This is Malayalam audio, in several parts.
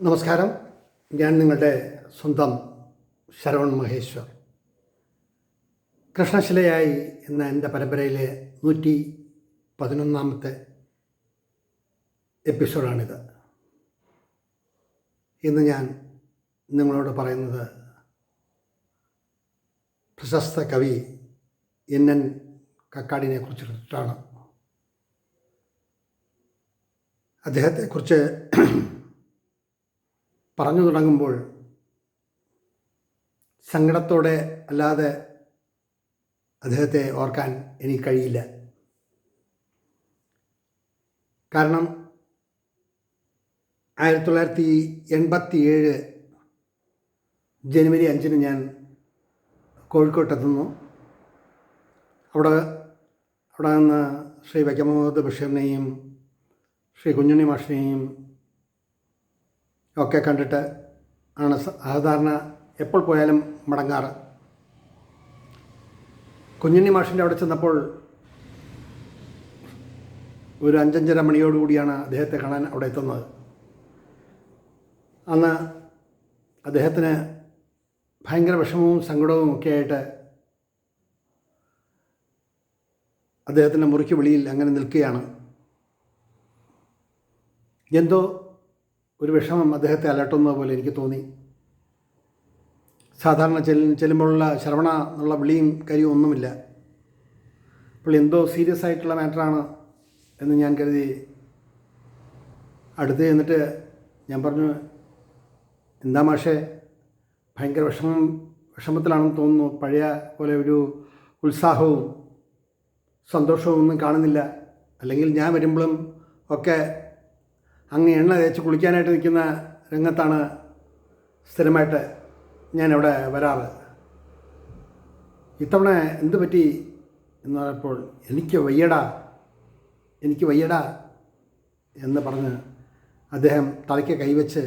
നമസ്കാരം. ഞാൻ നിങ്ങളുടെ സ്വന്തം ശരവൺ മഹേശ്വർ. കൃഷ്ണശിലയായി എന്ന എന്റെ പരമ്പരയിലെ നൂറ്റി പതിനൊന്നാമത്തെ എപ്പിസോഡാണിത്. ഇന്ന് ഞാൻ നിങ്ങളോട് പറയുന്നത് പ്രശസ്ത കവി എൻ എൻ കക്കാടിനെ കുറിച്ചിട്ടാണ്. അദ്ദേഹത്തെക്കുറിച്ച് പറഞ്ഞു തുടങ്ങുമ്പോൾ സങ്കടത്തോടെ അല്ലാതെ അദ്ദേഹത്തെ ഓർക്കാൻ എനിക്ക് കഴിയില്ല. കാരണം ആയിരത്തി തൊള്ളായിരത്തി എൺപത്തി ഏഴ് ജനുവരി അഞ്ചിന് ഞാൻ കോഴിക്കോട്ടെത്തുന്നു. അവിടെ അവിടെ നിന്ന് ശ്രീ മുഹമ്മദ് ബഷീറിനെയും ശ്രീ കുഞ്ഞുണ്ണി മാഷിനെയും ഒക്കെ കണ്ടിട്ട് ആണ് സാധാരണ എപ്പോൾ പോയാലും മടങ്ങാറ്. കുഞ്ഞുണ്ണി മാഷിന്റെ അവിടെ ചെന്നപ്പോൾ ഒരു അഞ്ചഞ്ചര മണിയോടുകൂടിയാണ് അദ്ദേഹത്തെ കാണാൻ അവിടെ എത്തുന്നത്. അന്ന് അദ്ദേഹത്തിന് ഭയങ്കര വിഷമവും സങ്കടവും ഒക്കെ ആയിട്ട് അദ്ദേഹത്തിന്റെ മുറിക്ക് വെളിയിൽ അങ്ങനെ നിൽക്കുകയാണ്. എന്തോ ഒരു വിഷമം അദ്ദേഹത്തെ അലട്ടുന്നത് പോലെ എനിക്ക് തോന്നി. സാധാരണ ചെല്ല ചെല്ലുമ്പോഴുള്ള ശരവണ എന്നുള്ള വിളിയും കരിയും ഒന്നുമില്ല. അപ്പോൾ എന്തോ സീരിയസ് ആയിട്ടുള്ള മാറ്ററാണ് എന്ന് ഞാൻ കരുതി. അടുത്ത് ചെന്നിട്ട് ഞാൻ പറഞ്ഞു എന്താ മാഷേ ഭയങ്കര വിഷമം വിഷമത്തിലാണെന്ന് തോന്നുന്നു. പഴയ പോലെ ഒരു ഉത്സാഹവും സന്തോഷവും ഒന്നും കാണുന്നില്ല. അല്ലെങ്കിൽ ഞാൻ വരുമ്പോഴും ഒക്കെ അങ്ങ് എണ്ണ തേച്ച് കുളിക്കാനായിട്ട് നിൽക്കുന്ന രംഗത്താണ് സ്ഥിരമായിട്ട് ഞാനവിടെ വരാറ്. ഇത്തവണ എന്ത് പറ്റി എന്ന് പറഞ്ഞപ്പോൾ എനിക്ക് വയ്യടാ എനിക്ക് വയ്യടാ എന്ന് പറഞ്ഞ് അദ്ദേഹം തലയ്ക്ക് കൈവച്ച്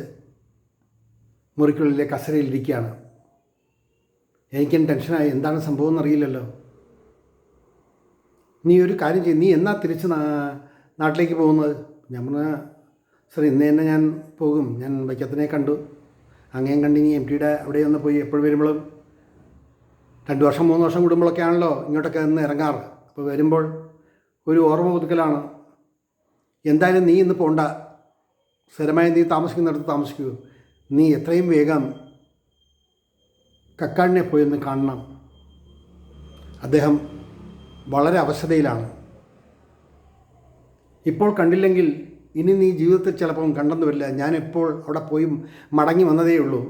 മുറിക്കുള്ളിലെ കസരയിലിരിക്കുകയാണ്. എനിക്കും ടെൻഷനായി? എന്താണ് സംഭവം എന്നറിയില്ലല്ലോ നീ ഒരു കാര്യം ചെയ്യും. നീ എന്നാ തിരിച്ച് നാട്ടിലേക്ക് പോകുന്നത്? ഞാൻ പറഞ്ഞ സാർ ഇന്ന് തന്നെ ഞാൻ പോകും. ഞാൻ വൈക്കത്തിനെ കണ്ടു. അങ്ങേയും കണ്ട് ഇനി എം ടിയുടെ അവിടെ ഒന്ന് പോയി എപ്പോൾ വരുമ്പോഴും രണ്ട് വർഷം മൂന്ന് വർഷം കൂടുമ്പോഴൊക്കെ ആണല്ലോ ഇങ്ങോട്ടൊക്കെ ഇന്ന് ഇറങ്ങാറ്. അപ്പോൾ വരുമ്പോൾ ഒരു ഓർമ്മ പുതുക്കലാണ്. എന്തായാലും നീ ഇന്ന് പോണ്ട. സ്ഥിരമായി നീ താമസിക്കുന്നിടത്ത് താമസിക്കൂ. നീ എത്രയും വേഗം കക്കാടിനെ പോയി ഒന്ന് കാണണം. അദ്ദേഹം വളരെ അവശതയിലാണ്. ഇപ്പോൾ കണ്ടില്ലെങ്കിൽ ഇനി നീ ജീവിതത്തിൽ ചിലപ്പം കണ്ടെന്ന് വരില്ല. ഞാൻ ഇപ്പോൾ അവിടെ പോയി മടങ്ങി വന്നതേ ഉള്ളൂ.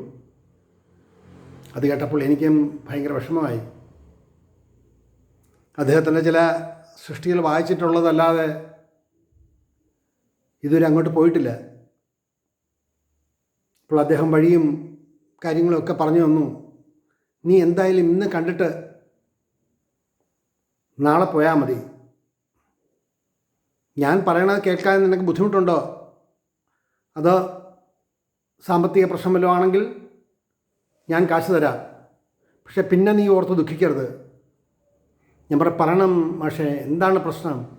അത് കേട്ടപ്പോൾ എനിക്കും ഭയങ്കര വിഷമമായി. അദ്ദേഹത്തിന്റെ ചില സൃഷ്ടികൾ വായിച്ചിട്ടുള്ളതല്ലാതെ ഇതുവരെ അങ്ങോട്ട് പോയിട്ടില്ല. അപ്പോൾ അദ്ദേഹം വഴിയും കാര്യങ്ങളൊക്കെ പറഞ്ഞു തന്നു. നീ എന്തായാലും ഇന്ന് കണ്ടിട്ട് നാളെ പോയാൽ മതി. ഞാൻ പറയണത് കേൾക്കാൻ നിനക്ക് ബുദ്ധിമുട്ടുണ്ടോ? അത് സാമ്പത്തിക പ്രശ്നം വല്ലതും ആണെങ്കിൽ ഞാൻ കാശ് തരാം. പക്ഷെ പിന്നെ നീ ഓർത്ത് ദുഃഖിക്കരുത്. ഞാൻ പറ പറയണം പക്ഷേ എന്താണ് പ്രശ്നം?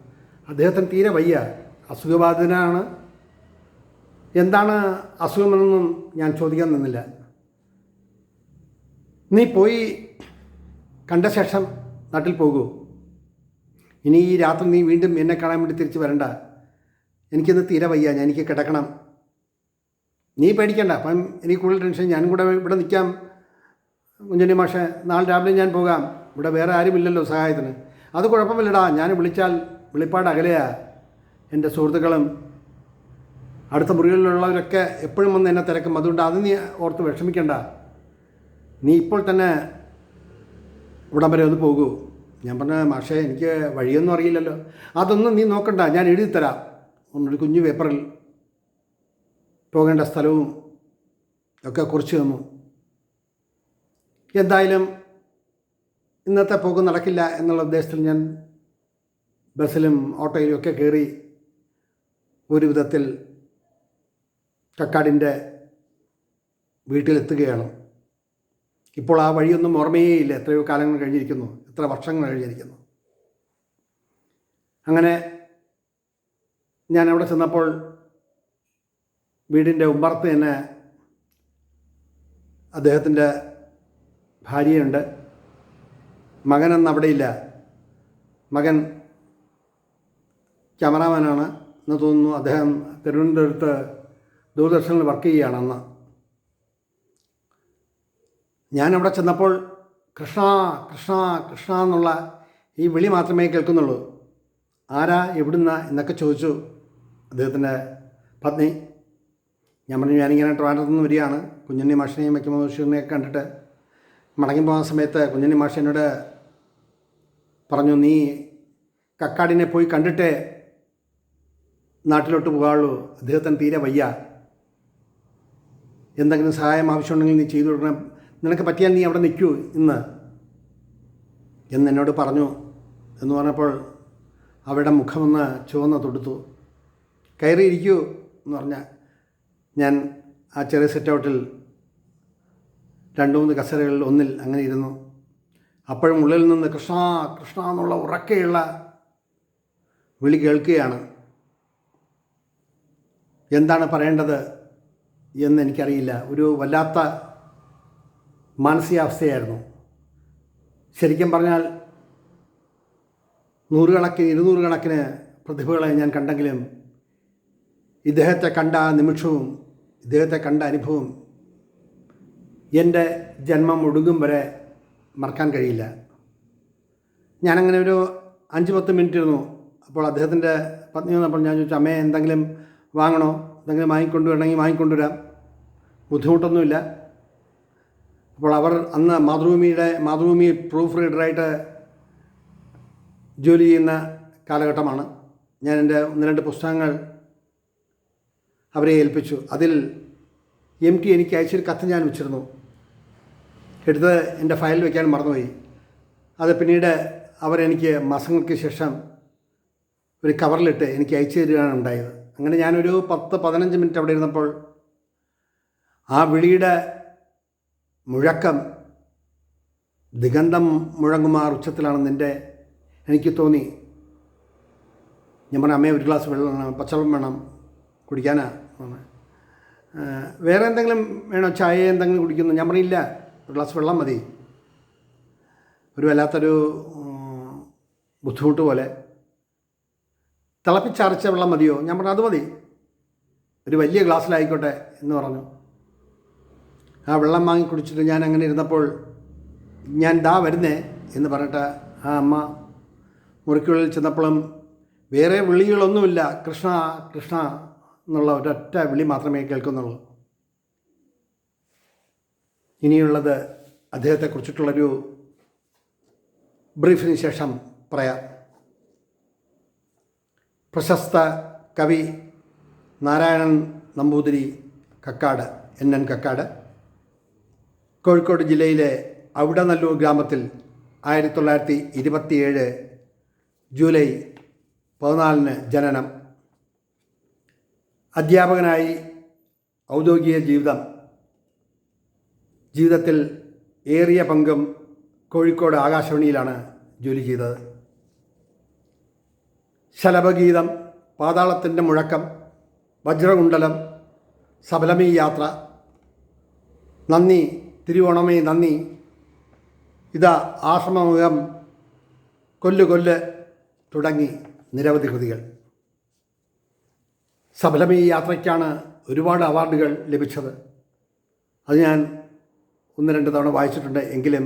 അദ്ദേഹത്തിന് തീരെ വയ്യ. അസുഖബാധിതനാണ്. എന്താണ് അസുഖമെന്നൊന്നും ഞാൻ ചോദിക്കാൻ നിന്നില്ല. നീ പോയി കണ്ട ശേഷം നാട്ടിൽ പോകൂ. ഇനി ഈ രാത്രി നീ വീണ്ടും എന്നെ കാണാൻ വേണ്ടി തിരിച്ചു വരണ്ട. എനിക്കിന്ന് തീരെ വയ്യ. ഞാൻ എനിക്ക് കിടക്കണം. നീ പേടിക്കണ്ട. അപ്പം എനിക്ക് കൂടുതൽ ടെൻഷൻ ഞാൻ കൂടെ ഇവിടെ നിൽക്കാം. കുഞ്ഞുണ്ണി മാഷെ നാളെ രാവിലെ ഞാൻ പോകാം. ഇവിടെ വേറെ ആരുമില്ലല്ലോ സഹായത്തിന്. അത് കുഴപ്പമില്ലടാ. ഞാൻ വിളിച്ചാൽ വിളിപ്പാട് അകലെയാ. എന്റെ സുഹൃത്തുക്കളും അടുത്ത മുറികളിലുള്ളവരൊക്കെ എപ്പോഴും വന്ന് എന്നെ തിരക്കും. അതുകൊണ്ട് അത് നീ ഓർത്ത് വിഷമിക്കണ്ട. നീ ഇപ്പോൾ തന്നെ ഇവിടം വരെ ഒന്ന് പോകൂ. ഞാൻ പറഞ്ഞ മാഷേ എനിക്ക് വഴിയൊന്നും അറിയില്ലല്ലോ. അതൊന്നും നീ നോക്കണ്ട ഞാൻ എഴുതി തരാം. ഒന്നൊരു കുഞ്ഞു പേപ്പറിൽ പോകേണ്ട സ്ഥലവും ഒക്കെ കുറിച്ച് തന്നു. എന്തായാലും ഇന്നത്തെ പോക്ക് നടക്കില്ല എന്നുള്ള ഉദ്ദേശത്തിൽ ഞാൻ ബസ്സിലും ഓട്ടോയിലും ഒക്കെ കയറി ഒരു വിധത്തിൽ കക്കാടിന്റെ വീട്ടിലെത്തുകയാണ്. ഇപ്പോൾ ആ വഴിയൊന്നും ഓർമ്മയേ ഇല്ല. എത്രയോ കാലങ്ങൾ കഴിഞ്ഞിരിക്കുന്നു. എത്ര വർഷങ്ങൾ കഴിഞ്ഞിരിക്കുന്നു അങ്ങനെ ഞാൻ അവിടെ ചെന്നപ്പോൾ വീടിന്റെ ഉമ്പറത്ത് തന്നെ അദ്ദേഹത്തിന്റെ ഭാര്യയുണ്ട്. മകനൊന്നും അവിടെയില്ല. മകൻ ക്യാമറാമാനാണ് എന്ന് തോന്നുന്നു. അദ്ദേഹം തിരുവനന്തപുരത്ത് ദൂരദർശനിൽ വർക്ക് ചെയ്യുകയാണെന്ന് ഞാൻ അവിടെ ചെന്നപ്പോൾ കൃഷ്ണ കൃഷ്ണ കൃഷ്ണ എന്നുള്ള ഈ വിളി മാത്രമേ കേൾക്കുന്നുള്ളൂ. ആരാ എവിടുന്ന എന്നൊക്കെ ചോദിച്ചു അദ്ദേഹത്തിന്റെ പത്നി. ഞാൻ പറഞ്ഞു ഞാനിങ്ങനെ ട്രിവാൻഡ്രത്ത് നിന്ന് വരികയാണ്. കുഞ്ഞുണ്ണി മാഷിനെയും വയ്ക്കുമ്പോൾ ഒക്കെ കണ്ടിട്ട് മടങ്ങി പോകുന്ന സമയത്ത് കുഞ്ഞുണ്ണി മാഷ് എന്നോട് പറഞ്ഞു നീ കക്കാടിനെ പോയി കണ്ടിട്ടേ നാട്ടിലോട്ട് പോകാവുള്ളൂ. അദ്ദേഹത്തിന് തീരെ വയ്യ. എന്തെങ്കിലും സഹായം ആവശ്യമുണ്ടെങ്കിൽ നീ ചെയ്തു കൊടുക്കണം. നിനക്ക് പറ്റിയാൽ നീ അവിടെ നിൽക്കൂ ഇന്ന്. എന്ന് എന്നോട് പറഞ്ഞു എന്ന് പറഞ്ഞപ്പോൾ അവരുടെ മുഖമൊന്ന് ചുവന്ന തൊടുത്തു. കയറിയിരിക്കൂ എന്ന് പറഞ്ഞാൽ ഞാൻ ആ ചെറിയ സെറ്റൗട്ടിൽ രണ്ട് മൂന്ന് കസേരകളിൽ ഒന്നിൽ അങ്ങനെ ഇരുന്നു. അപ്പോഴും ഉള്ളിൽ നിന്ന് കൃഷ്ണ കൃഷ്ണ എന്നുള്ള ഉറക്കെയുള്ള വിളി കേൾക്കുകയാണ്. എന്താണ് പറയേണ്ടത് എന്ന് എനിക്കറിയില്ല. ഒരു വല്ലാത്ത മാനസികാവസ്ഥയായിരുന്നു. ശരിക്കും പറഞ്ഞാൽ നൂറുകണക്കിന് ഇരുന്നൂറുകണക്കിന് പ്രതിഭകളെ ഞാൻ കണ്ടെങ്കിലും ഇദ്ദേഹത്തെ കണ്ട ആ നിമിഷവും ഇദ്ദേഹത്തെ കണ്ട അനുഭവം എന്റെ ജന്മം ഒടുങ്ങും വരെ മറക്കാൻ കഴിയില്ല. ഞാനങ്ങനെ ഒരു അഞ്ച് പത്ത് മിനിറ്റ് ഇരുന്നു. അപ്പോൾ അദ്ദേഹത്തിന്റെ പത്നി വന്നപ്പോൾ ഞാൻ ചോദിച്ചു അമ്മയെ എന്തെങ്കിലും വാങ്ങണോ? എന്തെങ്കിലും വാങ്ങിക്കൊണ്ടുവരണമെങ്കിൽ വാങ്ങിക്കൊണ്ടുവരാം ബുദ്ധിമുട്ടൊന്നുമില്ല. അപ്പോൾ അവർ അന്ന് മാതൃഭൂമിയുടെ മാതൃഭൂമി പ്രൂഫ് റീഡറായിട്ട് ജോലി ചെയ്യുന്ന കാലഘട്ടമാണ്. ഞാൻ എന്റെ ഒന്ന് രണ്ട് പുസ്തകങ്ങൾ അവരെ ഏൽപ്പിച്ചു. അതിൽ എം ടി എനിക്ക് അയച്ചൊരു കത്ത് ഞാൻ വെച്ചിരുന്നു. എടുത്ത് എന്റെ ഫയലിൽ വെക്കാൻ മറന്നുപോയി. അത് പിന്നീട് അവരെനിക്ക് മാസങ്ങൾക്ക് ശേഷം ഒരു കവറിലിട്ട് എനിക്ക് അയച്ചു തരികയാണ് ഉണ്ടായത്. അങ്ങനെ ഞാനൊരു പത്ത് പതിനഞ്ച് മിനിറ്റ് അവിടെ ഇരുന്നപ്പോൾ ആ വിളിയുടെ മുഴക്കം ദിഗന്ധം മുഴങ്ങുമാർ ഉച്ചത്തിലാണ് നിന്റെ എനിക്ക് തോന്നി ഞാൻ പറഞ്ഞ അമ്മയെ ഒരു ഗ്ലാസ് വെള്ളം വേണം പച്ചവെള്ളം വേണം കുടിക്കാനാ. വേറെ എന്തെങ്കിലും വേണോ? ചായ എന്തെങ്കിലും കുടിക്കുന്നു? ഞാൻ പറഞ്ഞില്ല ഒരു ഗ്ലാസ് വെള്ളം മതി. ഒരു വല്ലാത്തൊരു ബുദ്ധിമുട്ട് പോലെ. തിളപ്പിച്ചരച്ച വെള്ളം മതിയോ? ഞാൻ പറഞ്ഞു അത് മതി. ഒരു വലിയ ഗ്ലാസ്സിലായിക്കോട്ടെ എന്ന് പറഞ്ഞു. ആ വെള്ളം വാങ്ങി കുടിച്ചിട്ട് ഞാൻ അങ്ങനെ ഇരുന്നപ്പോൾ ഞാൻ ദാ വരുന്നേ എന്ന് പറഞ്ഞിട്ട് ആ അമ്മ മുറിക്കുള്ളിൽ ചെന്നപ്പോഴും വേറെ വിളികളൊന്നുമില്ല. കൃഷ്ണ കൃഷ്ണ എന്നുള്ള ഒരൊറ്റ വിളി മാത്രമേ കേൾക്കുന്നുള്ളൂ. ഇനിയുള്ളത് അദ്ദേഹത്തെക്കുറിച്ചിട്ടുള്ളൊരു ബ്രീഫിന് ശേഷം പറയാം. പ്രശസ്ത കവി നാരായണൻ നമ്പൂതിരി കക്കാട് എൻ എൻ കക്കാട്. കോഴിക്കോട് ജില്ലയിലെ അവിടനല്ലൂർ ഗ്രാമത്തിൽ ആയിരത്തി തൊള്ളായിരത്തി ഇരുപത്തിയേഴ് ജൂലൈ പതിനാലിന് ജനനം. അധ്യാപകനായി ഔദ്യോഗിക ജീവിതം. ജീവിതത്തിൽ ഏറിയ പങ്കും കോഴിക്കോട് ആകാശവാണിയിലാണ് ജോലി ചെയ്തത്. ശലഭഗീതം പാതാളത്തിന്റെ മുഴക്കം വജ്രകുണ്ടലം സബലമീ യാത്ര നന്ദി തിരുവോണമേ നന്ദി. ഇതാ ആശ്രമമുഖം കൊല്ലു കൊല്ല് തുടങ്ങി നിരവധി കൃതികൾ. സബലമീ യാത്രയ്ക്കാണ് ഒരുപാട് അവാർഡുകൾ ലഭിച്ചത്. അത് ഞാൻ ഒന്ന് രണ്ട് തവണ വായിച്ചിട്ടുണ്ട് എങ്കിലും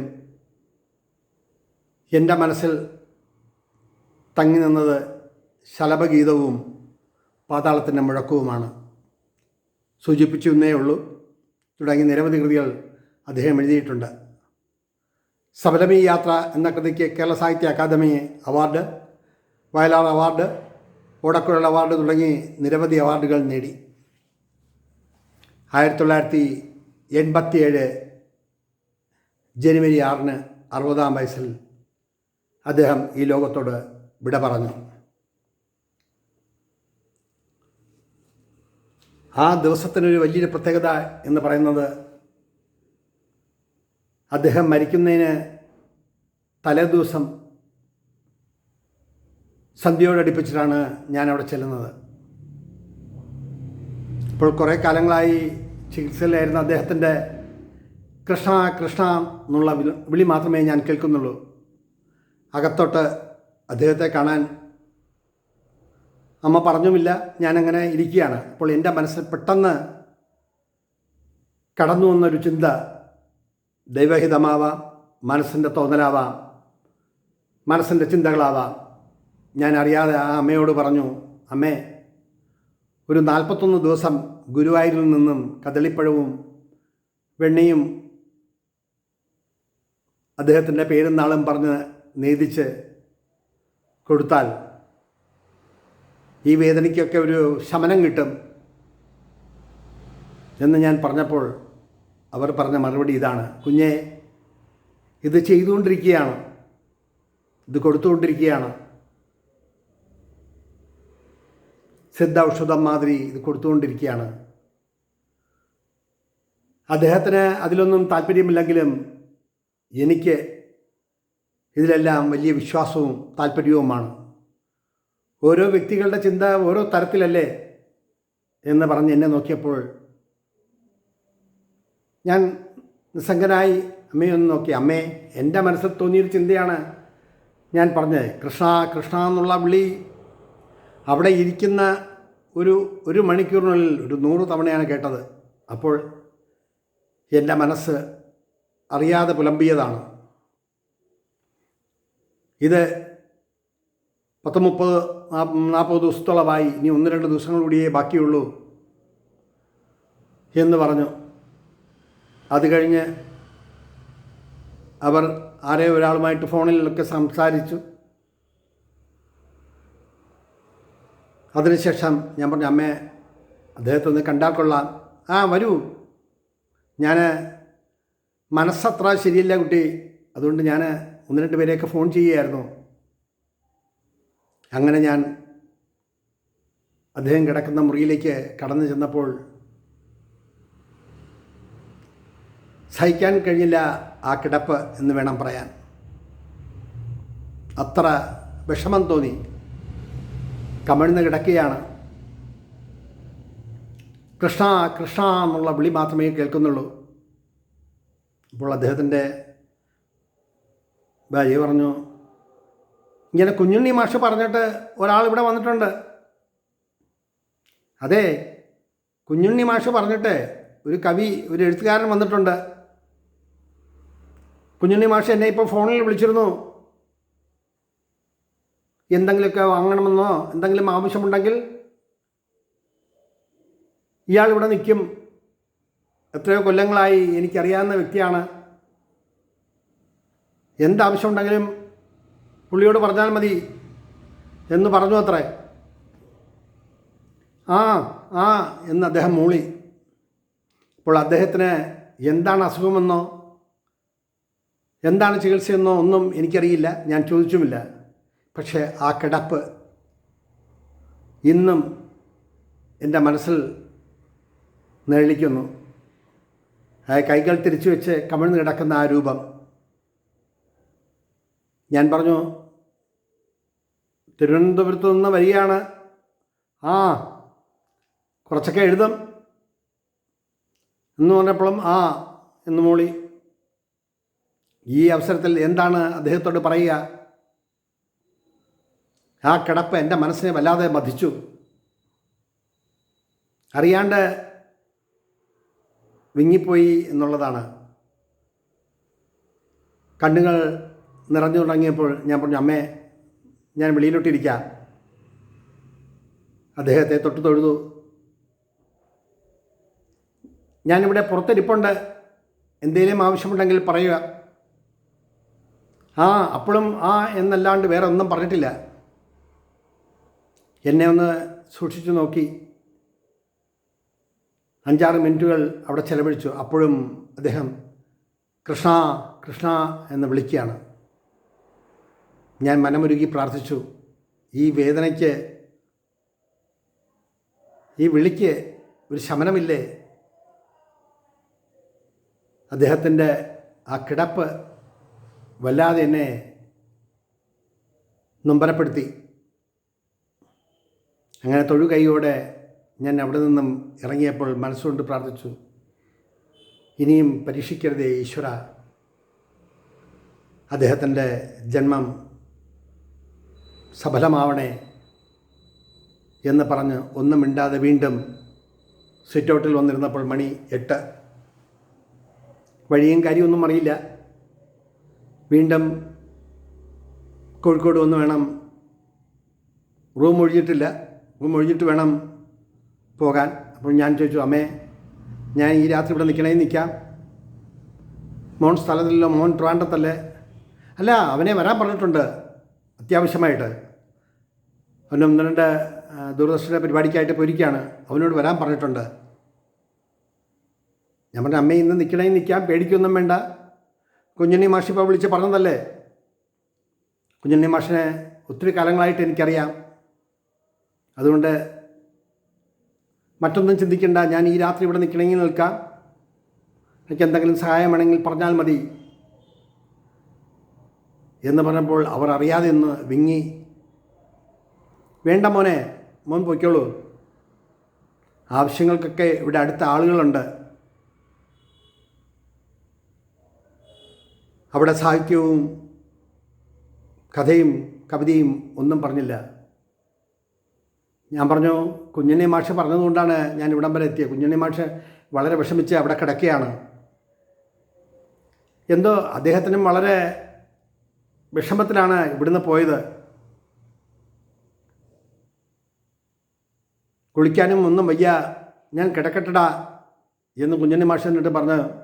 എന്റെ മനസ്സിൽ തങ്ങി നിന്നത് ശലഭഗീതവും പാതാളത്തിന്റെ മുഴക്കവുമാണ്. സൂചിപ്പിച്ചു ഉള്ളൂ. തുടങ്ങി നിരവധി കൃതികൾ അദ്ദേഹം എഴുതിയിട്ടുണ്ട്. സബലമി യാത്ര എന്ന കൃതിക്ക് Kerala Sahitya Akademi award Vayalar award Odakkuzhal award തുടങ്ങി നിരവധി അവാർഡുകൾ നേടി. ആയിരത്തി തൊള്ളായിരത്തി എൺപത്തിയേഴ് ജനുവരി ആറിന് അറുപതാം വയസ്സിൽ അദ്ദേഹം ഈ ലോകത്തോട് വിട പറഞ്ഞു. ആ ദിവസത്തിനൊരു വലിയൊരു പ്രത്യേകത എന്ന് പറയുന്നത് അദ്ദേഹം മരിക്കുന്നതിന് തലേദിവസം സന്ധ്യയോടടുപ്പിച്ചിട്ടാണ് ഞാൻ അവിടെ ചെല്ലുന്നത്. ഇപ്പോൾ കുറേ കാലങ്ങളായി ചികിത്സയിലായിരുന്ന അദ്ദേഹത്തിന്റെ കൃഷ്ണ കൃഷ്ണ എന്നുള്ള വിളി- മാത്രമേ ഞാൻ കേൾക്കുന്നുള്ളൂ. അകത്തോട്ട് അദ്ദേഹത്തെ കാണാൻ അമ്മ പറഞ്ഞുമില്ല. ഞാനങ്ങനെ ഇരിക്കുകയാണ്. അപ്പോൾ എന്റെ മനസ്സിൽ പെട്ടെന്ന് കടന്നു വന്നൊരു ചിന്ത ദൈവഹിതമാവാം മനസ്സിന്റെ തോന്നലാവാം മനസ്സിന്റെ ചിന്തകളാവാം. ഞാൻ അറിയാതെ ആ അമ്മയോട് പറഞ്ഞു അമ്മേ ഒരു നാൽപ്പത്തൊന്ന് ദിവസം ഗുരുവായൂരിൽ നിന്നും കദളിപ്പഴവും വെണ്ണയും അദ്ദേഹത്തിന്റെ പേരും നാളും പറഞ്ഞ് നീതിച്ച് കൊടുത്താൽ ഈ വേദനയ്ക്കൊക്കെ ഒരു ശമനം കിട്ടും എന്ന് ഞാൻ പറഞ്ഞപ്പോൾ അവർ പറഞ്ഞ മറുപടി ഇതാണ്. കുഞ്ഞെ ഇത് ചെയ്തുകൊണ്ടിരിക്കുകയാണ്. ഇത് കൊടുത്തുകൊണ്ടിരിക്കുകയാണ്. സിദ്ധ ഔഷധം മാതിരി ഇത് കൊടുത്തുകൊണ്ടിരിക്കുകയാണ്. അദ്ദേഹത്തിന് അതിലൊന്നും താല്പര്യമില്ലെങ്കിലും എനിക്ക് ഇതിലെല്ലാം വലിയ വിശ്വാസവും താല്പര്യവുമാണ്. ഓരോ വ്യക്തികളുടെ ചിന്ത ഓരോ തരത്തിലല്ലേ എന്ന് പറഞ്ഞ് എന്നെ നോക്കിയപ്പോൾ ഞാൻ നിസ്സംഗനായി അമ്മയൊന്ന് നോക്കി. അമ്മേ എന്റെ മനസ്സിൽ തോന്നിയൊരു ചിന്തയാണ് ഞാൻ പറഞ്ഞത്. കൃഷ്ണ കൃഷ്ണ എന്നുള്ള വിളി അവിടെ ഇരിക്കുന്ന ഒരു ഒരു മണിക്കൂറിനുള്ളിൽ ഒരു നൂറ് തവണയാണ് കേട്ടത്. അപ്പോൾ എന്റെ മനസ്സ് അറിയാതെ പുലമ്പിയതാണ്. ഇത് പത്ത് മുപ്പത് നാൽപ്പത് ദിവസത്തോളമായി. ഇനി ഒന്ന് രണ്ട് ദിവസങ്ങൾ കൂടിയേ ബാക്കിയുള്ളൂ എന്ന് പറഞ്ഞു. അത് കഴിഞ്ഞ് അവർ ആരെ ഒരാളുമായിട്ട് ഫോണിലൊക്കെ സംസാരിച്ചു. അതിനുശേഷം ഞാൻ പറഞ്ഞു അമ്മേ അദ്ദേഹത്തെ ഒന്ന് കണ്ടാൽ കൊള്ളാം. ആ വരൂ. ഞാൻ മനസ്സത്ര ശരിയല്ല കുട്ടി. അതുകൊണ്ട് ഞാൻ ഒന്ന് രണ്ട് പേരെയൊക്കെ ഫോൺ ചെയ്യുകയായിരുന്നു. അങ്ങനെ ഞാൻ അദ്ദേഹം കിടക്കുന്ന മുറിയിലേക്ക് കടന്നു ചെന്നപ്പോൾ സഹിക്കാൻ കഴിഞ്ഞില്ല ആ കിടപ്പ് എന്ന് വേണം പറയാൻ. അത്ര വിഷമം തോന്നി. കമിഴ്ന്ന് കിടക്കുകയാണ്. കൃഷ്ണ കൃഷ്ണ എന്നുള്ള വിളി മാത്രമേ കേൾക്കുന്നുള്ളൂ. അപ്പോൾ അദ്ദേഹത്തിന്റെ ഭാര്യ പറഞ്ഞു ഇങ്ങനെ കുഞ്ഞുണ്ണി മാഷ് പറഞ്ഞിട്ട് ഒരാൾ ഇവിടെ വന്നിട്ടുണ്ട്. അതെ കുഞ്ഞുണ്ണി മാഷ് പറഞ്ഞിട്ട് ഒരു കവി ഒരു എഴുത്തുകാരൻ വന്നിട്ടുണ്ട്. കുഞ്ഞുണ്ണി മാഷ് എന്നെ ഇപ്പോൾ ഫോണിൽ വിളിച്ചിരുന്നു. എന്തെങ്കിലുമൊക്കെ വാങ്ങണമെന്നോ എന്തെങ്കിലും ആവശ്യമുണ്ടെങ്കിൽ ഇയാൾ ഇവിടെ നിൽക്കും. എത്രയോ കൊല്ലങ്ങളായി എനിക്കറിയാവുന്ന വ്യക്തിയാണ്. എന്താവശ്യമുണ്ടെങ്കിലും പുള്ളിയോട് പറഞ്ഞാൽ മതി എന്ന് പറഞ്ഞു അത്രേ. ആ ആ എന്ന് അദ്ദേഹം മൂളി. അപ്പോൾ അദ്ദേഹത്തിന് എന്താണ് അസുഖമെന്നോ എന്താണ് ചികിത്സയെന്നോ ഒന്നും എനിക്കറിയില്ല ഞാൻ ചോദിച്ചുമില്ല. പക്ഷേ ആ കിടപ്പ് ഇന്നും എന്റെ മനസ്സിൽ നിഴലിക്കുന്നു. ആ കൈകൾ തിരിച്ചു വെച്ച് കമിഴ്ന്ന് കിടക്കുന്ന ആ രൂപം. ഞാൻ പറഞ്ഞു തിരുവനന്തപുരത്ത് നിന്ന് വരികയാണ്. ആ കുറച്ചൊക്കെ എഴുതും. എന്ന് പറഞ്ഞപ്പോഴും ആ എന്ന് മൂളി. ഈ അവസരത്തിൽ എന്താണ് അദ്ദേഹത്തോട് പറയുക? ആ കിടപ്പ് എന്റെ മനസ്സിനെ വല്ലാതെ മതിച്ചു അറിയാണ്ട് വിങ്ങിപ്പോയി എന്നുള്ളതാണ്. കണ്ണുകൾ നിറഞ്ഞു തുടങ്ങിയപ്പോൾ ഞാൻ പറഞ്ഞു അമ്മേ ഞാൻ വെളിയിലോട്ടിരിക്കാം. അദ്ദേഹത്തെ തൊട്ട് തൊഴുതു. ഞാനിവിടെ പുറത്തിരിപ്പുണ്ട്. എന്തെങ്കിലും ആവശ്യമുണ്ടെങ്കിൽ പറയുക. ആ അപ്പോഴും ആ എന്നല്ലാണ്ട് വേറെ ഒന്നും പറഞ്ഞിട്ടില്ല. എന്നെ ഒന്ന് സൂക്ഷിച്ചു നോക്കി. അഞ്ചാറ് മിനിറ്റുകൾ അവിടെ ചെലവഴിച്ചു. അപ്പോഴും അദ്ദേഹം കൃഷ്ണ കൃഷ്ണ എന്ന് വിളിക്കുകയാണ്. ഞാൻ മനമൊരുക്കി പ്രാർത്ഥിച്ചു. ഈ വേദനയ്ക്ക് ഈ വിളിക്ക് ഒരു ശമനമില്ലേ? അദ്ദേഹത്തിന്റെ ആ കിടപ്പ് വല്ലാതെ എന്നെ നൊമ്പരപ്പെടുത്തി. അങ്ങനെ തൊഴു കൈയോടെ ഞാൻ അവിടെ നിന്നും ഇറങ്ങിയപ്പോൾ മനസ്സുകൊണ്ട് പ്രാർത്ഥിച്ചു. ഇനിയും പരീക്ഷിക്കരുതേ ഈശ്വര. അദ്ദേഹത്തിന്റെ ജന്മം സഫലമാവണേ എന്ന് പറഞ്ഞ് ഒന്നും മിണ്ടാതെ വീണ്ടും സിറ്റൗട്ടിൽ വന്നിരുന്നപ്പോൾ മണി എട്ട്. വഴിയും കാര്യമൊന്നും അറിയില്ല. വീണ്ടും കോഴിക്കോട് വന്ന് വേണം റൂം ഒഴിഞ്ഞിട്ടില്ല. റൂം ഒഴിഞ്ഞിട്ട് വേണം പോകാൻ. അപ്പോൾ ഞാൻ ചോദിച്ചു അമ്മേ ഞാൻ ഈ രാത്രി ഇവിടെ നിൽക്കണേ നിൽക്കാം. മോൻ സ്ഥലത്തിലല്ലോ മോൻ ട്രിവാൻഡ്രത്തല്ലേ? അല്ല അവനെ വരാൻ പറഞ്ഞിട്ടുണ്ട് അത്യാവശ്യമായിട്ട്. അവൻ ഒന്ന് രണ്ട് ദൂരദർശന പരിപാടിക്കായിട്ട് പോയിരിക്കുകയാണ്. അവനോട് വരാൻ പറഞ്ഞിട്ടുണ്ട്. ഞാൻ പറഞ്ഞ അമ്മേ ഇന്ന് നിൽക്കണേ നിൽക്കാം പേടിക്കൊന്നും വേണ്ട. കുഞ്ഞുണ്ണി മാഷി ഇപ്പോൾ വിളിച്ച് പറഞ്ഞതല്ലേ? കുഞ്ഞുണ്ണി മാഷിനെ ഒത്തിരി കാലങ്ങളായിട്ട് എനിക്കറിയാം. അതുകൊണ്ട് മറ്റൊന്നും ചിന്തിക്കണ്ട. ഞാൻ ഈ രാത്രി ഇവിടെ നിൽക്കണമെങ്കിൽ നിൽക്കാം. എനിക്ക് എന്തെങ്കിലും സഹായം വേണമെങ്കിൽ പറഞ്ഞാൽ മതി എന്ന് പറഞ്ഞപ്പോൾ അവർ അറിയാതെ ഒന്ന് വിങ്ങി. വേണ്ട മോനെ മോൻ പൊയ്ക്കോളൂ. ആവശ്യങ്ങൾക്കൊക്കെ ഇവിടെ അടുത്ത ആളുകളുണ്ട്. അവിടെ സാഹിത്യവും കഥയും കവിതയും ഒന്നും പറഞ്ഞില്ല. ഞാൻ പറഞ്ഞു കുഞ്ഞണ്ണി മാഷ് പറഞ്ഞതുകൊണ്ടാണ് ഞാൻ ഇവിടം വരെ എത്തിയത് കുഞ്ഞണ്ണി മാഷ് വളരെ വിഷമിച്ച് അവിടെ കിടക്കുകയാണ്. എന്തോ അദ്ദേഹത്തിനും വളരെ വിഷമത്തിലാണ് ഇവിടുന്ന് പോയത്. കുളിക്കാനും ഒന്നും വയ്യ. ഞാൻ കിടക്കട്ടടാ എന്ന് കുഞ്ഞണ്ണി മാഷ് എന്നിട്ട് പറഞ്ഞ്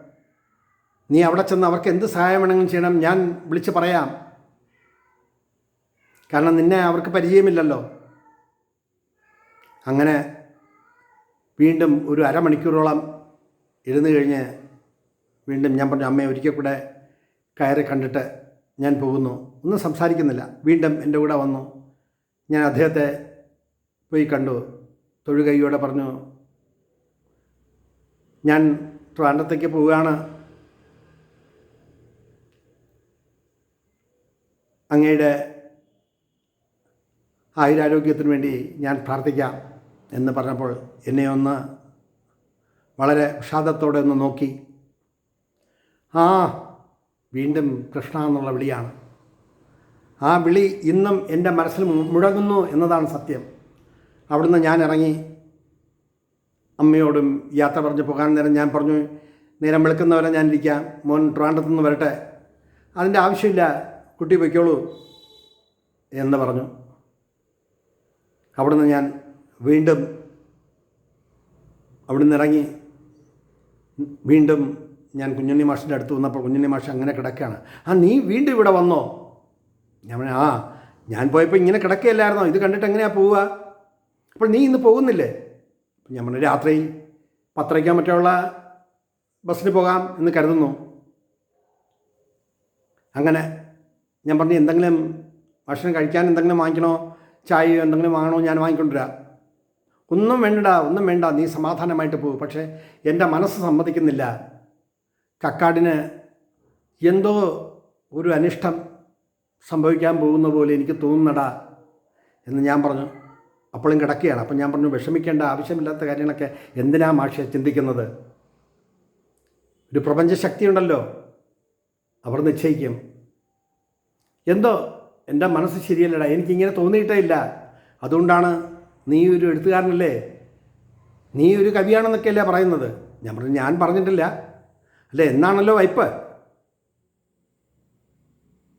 നീ അവിടെ ചെന്ന് അവർക്ക് എന്ത് സഹായം വേണമെങ്കിലും ചെയ്യണം ഞാൻ വിളിച്ച് പറയാം. കാരണം നിന്നെ അവർക്ക് പരിചയമില്ലല്ലോ. അങ്ങനെ വീണ്ടും ഒരു അരമണിക്കൂറോളം ഇരുന്ന് കഴിഞ്ഞ് വീണ്ടും ഞാൻ പറഞ്ഞു അമ്മയെ ഒരിക്കൽ കൂടെ കയറി കണ്ടിട്ട് ഞാൻ പോകുന്നു. ഒന്നും സംസാരിക്കുന്നില്ല. വീണ്ടും എന്റെ കൂടെ വന്നു. ഞാൻ അദ്ദേഹത്തെ പോയി കണ്ടു. തൊഴുകൈയോടെ പറഞ്ഞു ഞാൻ ട്രാൻഡത്തേക്ക് പോവുകയാണ്. അങ്ങയുടെ ആയുരാരോഗ്യത്തിന് വേണ്ടി ഞാൻ പ്രാർത്ഥിക്കാം എന്ന് പറഞ്ഞപ്പോൾ എന്നെ ഒന്ന് വളരെ വിഷാദത്തോടെ ഒന്ന് നോക്കി. ആ വീണ്ടും കൃഷ്ണ എന്നുള്ള വിളിയാണ്. ആ വിളി ഇന്നും എന്റെ മനസ്സിൽ മുഴങ്ങുന്നു എന്നതാണ് സത്യം. അവിടുന്ന് ഞാൻ ഇറങ്ങി. അമ്മയോടും യാത്ര പറഞ്ഞ് പോകാൻ നേരം ഞാൻ പറഞ്ഞു നേരം വെളുക്കുന്നവരെ ഞാൻ ഇരിക്കാം. മോൻ ട്രാൻഡത്തുനിന്ന് നിന്ന് വരട്ടെ. അതിന്റെ ആവശ്യമില്ല. കുട്ടി പൊയ്ക്കോളൂ എന്ന് പറഞ്ഞു. അവിടുന്ന് ഞാൻ വീണ്ടും അവിടുന്ന് ഇറങ്ങി. വീണ്ടും ഞാൻ കുഞ്ഞുണ്ണി മാഷിന്റെ അടുത്ത് വന്നപ്പോൾ കുഞ്ഞുണ്ണി മാഷ് അങ്ങനെ കിടക്കുകയാണ്. ആ നീ വീണ്ടും ഇവിടെ വന്നോ? ഞാൻ ആ ഞാൻ പോയപ്പോൾ ഇങ്ങനെ കിടക്കുകയല്ലായിരുന്നോ? ഇത് കണ്ടിട്ട് എങ്ങനെയാണ് പോവുക? അപ്പോൾ നീ ഇന്ന് പോകുന്നില്ലേ? ഞാൻ പറഞ്ഞു രാത്രി പത്തരയ്ക്കാൻ മറ്റുള്ള ബസ്സിന് പോകാം എന്ന് കരുതുന്നു. അങ്ങനെ ഞാൻ പറഞ്ഞു എന്തെങ്കിലും ഭക്ഷണം കഴിക്കാൻ എന്തെങ്കിലും വാങ്ങിക്കണോ? ചായയോ എന്തെങ്കിലും വാങ്ങണോ? ഞാൻ വാങ്ങിക്കൊണ്ടുവരാം ഒന്നും വേണ്ട ഒന്നും വേണ്ട നീ സമാധാനമായിട്ട് പോകും പക്ഷേ എന്റെ മനസ്സ് സമ്മതിക്കുന്നില്ല. കക്കാടിന് എന്തോ ഒരു അനിഷ്ടം സംഭവിക്കാൻ പോകുന്ന പോലെ എനിക്ക് തോന്നുന്നടാ. എന്ന് ഞാൻ പറഞ്ഞു. അപ്പോഴും കിടക്കുകയാണ്. അപ്പം ഞാൻ പറഞ്ഞു വിഷമിക്കേണ്ട ആവശ്യമില്ലാത്ത കാര്യങ്ങളൊക്കെ എന്തിനാ മാഷെ ചിന്തിക്കുന്നത്? ഒരു പ്രപഞ്ചശക്തിയുണ്ടല്ലോ. അവർ നിശ്ചയിക്കും. എന്തോ? എന്റെ മനസ്സ് ശരിയല്ലടാ. എനിക്കിങ്ങനെ തോന്നിയിട്ടേ ഇല്ല. അതുകൊണ്ടാണ് നീ ഒരു എഴുത്തുകാരനല്ലേ? നീ ഒരു കവിയാണെന്നൊക്കെയല്ലേ പറയുന്നത്? ഞാൻ പറഞ്ഞു ഞാൻ പറഞ്ഞിട്ടില്ല. അല്ല എന്നാണല്ലോ വൈപ്പ്?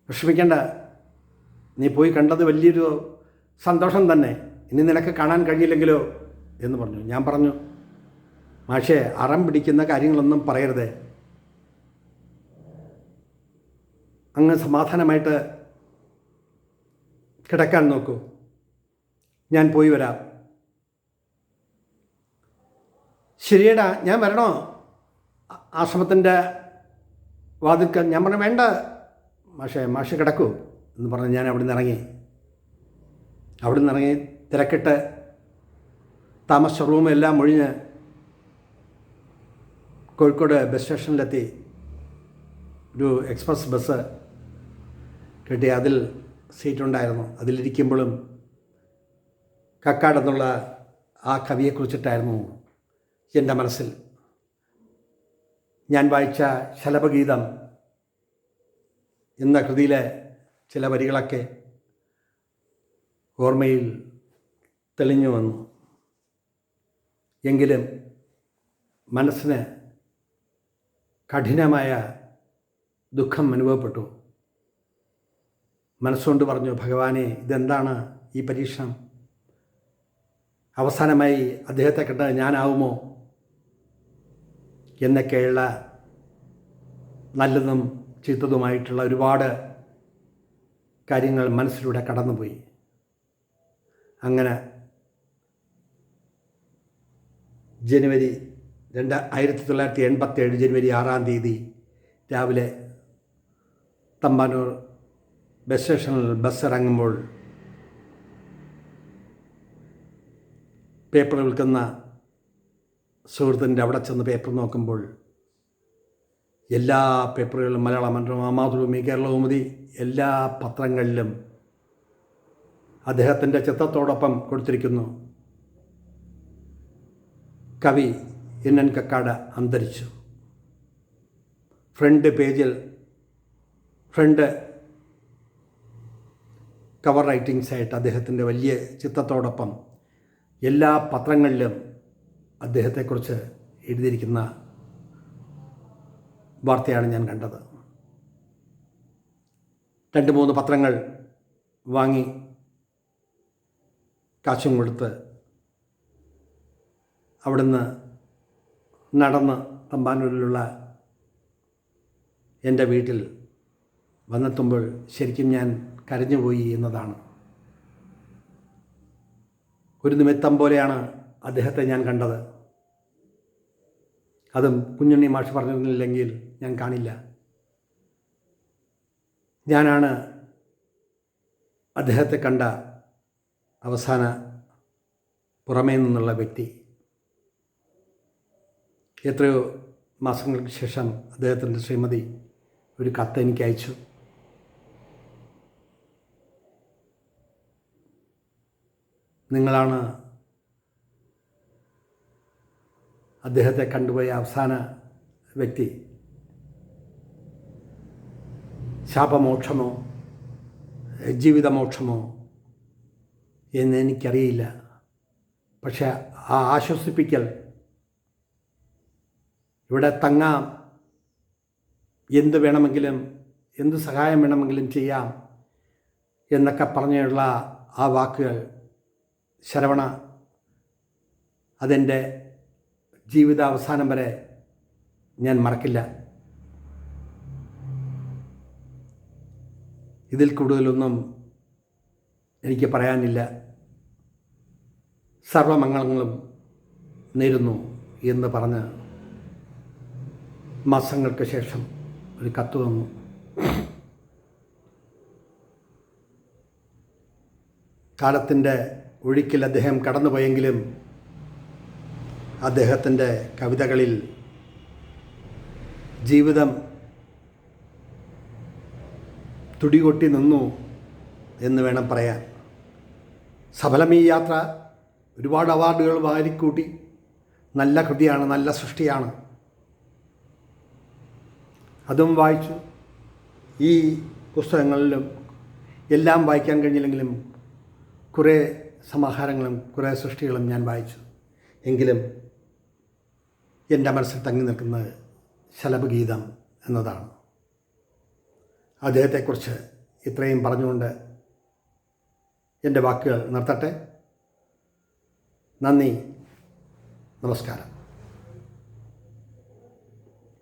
വിഷമിക്കേണ്ട. നീ പോയി കണ്ടത് വലിയൊരു സന്തോഷം തന്നെ. ഇനി നിനക്ക് കാണാൻ കഴിയില്ലെങ്കിലോ എന്ന് പറഞ്ഞു. ഞാൻ പറഞ്ഞു മാഷേ അറം പിടിക്കുന്ന കാര്യങ്ങളൊന്നും പറയരുതേ. അങ്ങ് സമാധാനമായിട്ട് കിടക്കാൻ നോക്കൂ. ഞാൻ പോയി വരാം. ശരിയടാ ഞാൻ വരണോ? ആശ്രമത്തിന്റെ വാതിൽക്കൽ ഞാൻ പറഞ്ഞു വേണ്ട. മാഷേ മാഷ് കിടക്കൂ എന്ന് പറഞ്ഞ് ഞാൻ അവിടെ നിന്ന് ഇറങ്ങി. അവിടെ നിന്ന് ഇറങ്ങി തിരക്കിട്ട് താമസ റൂമെല്ലാം ഒഴിഞ്ഞ് കോഴിക്കോട് ബസ് സ്റ്റേഷനിലെത്തി ഒരു എക്സ്പ്രസ് ബസ് കിട്ടി. അതിൽ സീറ്റുണ്ടായിരുന്നു. അതിലിരിക്കുമ്പോഴും കക്കാടെന്നുള്ള ആ കവിയെക്കുറിച്ചിട്ടായിരുന്നു എന്റെ മനസ്സിൽ. ഞാൻ വായിച്ച ശലഭഗീതം എന്ന കൃതിയിലെ ചില വരികളൊക്കെ ഓർമ്മയിൽ തെളിഞ്ഞു വന്നു. എങ്കിലും മനസ്സിന് കഠിനമായ ദുഃഖം അനുഭവപ്പെട്ടു. മനസ്സുകൊണ്ട് പറഞ്ഞു ഭഗവാനെ ഇതെന്താണ് ഈ പരീക്ഷണം? അവസാനമായി അദ്ദേഹത്തെ കണ്ട ഞാനാവുമോ? എന്നൊക്കെയുള്ള നല്ലതും ചീത്തതുമായിട്ടുള്ള ഒരുപാട് കാര്യങ്ങൾ മനസ്സിലൂടെ കടന്നുപോയി. അങ്ങനെ ജനുവരി രണ്ട് ആയിരത്തി തൊള്ളായിരത്തി എൺപത്തേഴ് ജനുവരി ആറാം തീയതി രാവിലെ തമ്പാനൂർ ബസ് സ്റ്റേഷനിൽ ബസ് ഇറങ്ങുമ്പോൾ പേപ്പർ വിൽക്കുന്ന സുഹൃത്തിന്റെ അവിടെ ചെന്ന് പേപ്പർ നോക്കുമ്പോൾ എല്ലാ പേപ്പറുകളിലും മലയാള മനോരമ മാതൃഭൂമി കേരളകൗമുദി എല്ലാ പത്രങ്ങളിലും അദ്ദേഹത്തിന്റെ ചിത്രത്തോടൊപ്പം കൊടുത്തിരിക്കുന്നു. കവി ഇന്നൻ കക്കാട് അന്തരിച്ചു. ഫ്രണ്ട് പേജിൽ ഫ്രണ്ട് കവർ റൈറ്റിങ്സായിട്ട് അദ്ദേഹത്തിന്റെ വലിയ ചിത്രത്തോടൊപ്പം എല്ലാ പത്രങ്ങളിലും അദ്ദേഹത്തെക്കുറിച്ച് എഴുതിയിരിക്കുന്ന വാർത്തയാണ് ഞാൻ കണ്ടത്. രണ്ട് മൂന്ന് പത്രങ്ങൾ വാങ്ങി കാശും കൊടുത്ത് അവിടുന്ന് നടന്ന് തമ്പാനൂരിലുള്ള എന്റെ വീട്ടിൽ വന്നെത്തുമ്പോൾ ശരിക്കും ഞാൻ കരഞ്ഞുപോയി എന്നതാണ്. ഒരു നിമിത്തം പോലെയാണ് അദ്ദേഹത്തെ ഞാൻ കണ്ടത്. അതും കുഞ്ഞുണ്ണി മാഷ് പറഞ്ഞിരുന്നില്ലെങ്കിൽ ഞാൻ കാണില്ല. ഞാനാണ് അദ്ദേഹത്തെ കണ്ട അവസാന പുറമേ നിന്നുള്ള വ്യക്തി. എത്രയോ മാസങ്ങൾക്ക് ശേഷം അദ്ദേഹത്തിന്റെ ശ്രീമതി ഒരു കത്ത് എനിക്ക് അയച്ചു നിങ്ങളാണ് അദ്ദേഹത്തെ കണ്ടുപോയ അവസാന വ്യക്തി. ശാപമോക്ഷമോ ജീവിതമോക്ഷമോ എന്ന് എനിക്കറിയില്ല. പക്ഷെ ആ ആശ്വസിപ്പിക്കൽ ഇവിടെ തങ്ങാം. എന്ത് വേണമെങ്കിലും എന്ത് സഹായം വേണമെങ്കിലും ചെയ്യാം എന്നൊക്കെ പറഞ്ഞുള്ള ആ വാക്കുകൾ ശരവണ അതെന്റെ ജീവിതാവസാനം വരെ ഞാൻ മറക്കില്ല. ഇതിൽ കൂടുതലൊന്നും എനിക്ക് പറയാനില്ല. സർവമംഗളങ്ങളും നേരുന്നു എന്ന് പറഞ്ഞ് മാസങ്ങൾക്ക് ശേഷം ഒരു കത്ത് വന്നു. കാലത്തിന്റെ ഒഴുക്കിൽ അദ്ദേഹം കടന്നുപോയെങ്കിലും അദ്ദേഹത്തിന്റെ കവിതകളിൽ ജീവിതം തുടികൊട്ടി നിന്നു എന്ന് വേണം പറയാൻ. സഫലം ഈ യാത്ര ഒരുപാട് അവാർഡുകൾ വാരിക്കൂട്ടി. നല്ല കൃതിയാണ് നല്ല സൃഷ്ടിയാണ്. അതും വായിച്ചു. ഈ പുസ്തകങ്ങളിലും എല്ലാം വായിക്കാൻ കഴിഞ്ഞില്ലെങ്കിലും കുറേ സമാഹാരങ്ങളും കുറേ സൃഷ്ടികളും ഞാൻ വായിച്ചു. എങ്കിലും എന്റെ മനസ്സിൽ തങ്ങി നിൽക്കുന്നത് ശലഭഗീതം എന്നതാണ്. അദ്ദേഹത്തെക്കുറിച്ച് ഇത്രയും പറഞ്ഞുകൊണ്ട് എന്റെ വാക്കുകൾ നിർത്തട്ടെ. നന്ദി. നമസ്കാരം.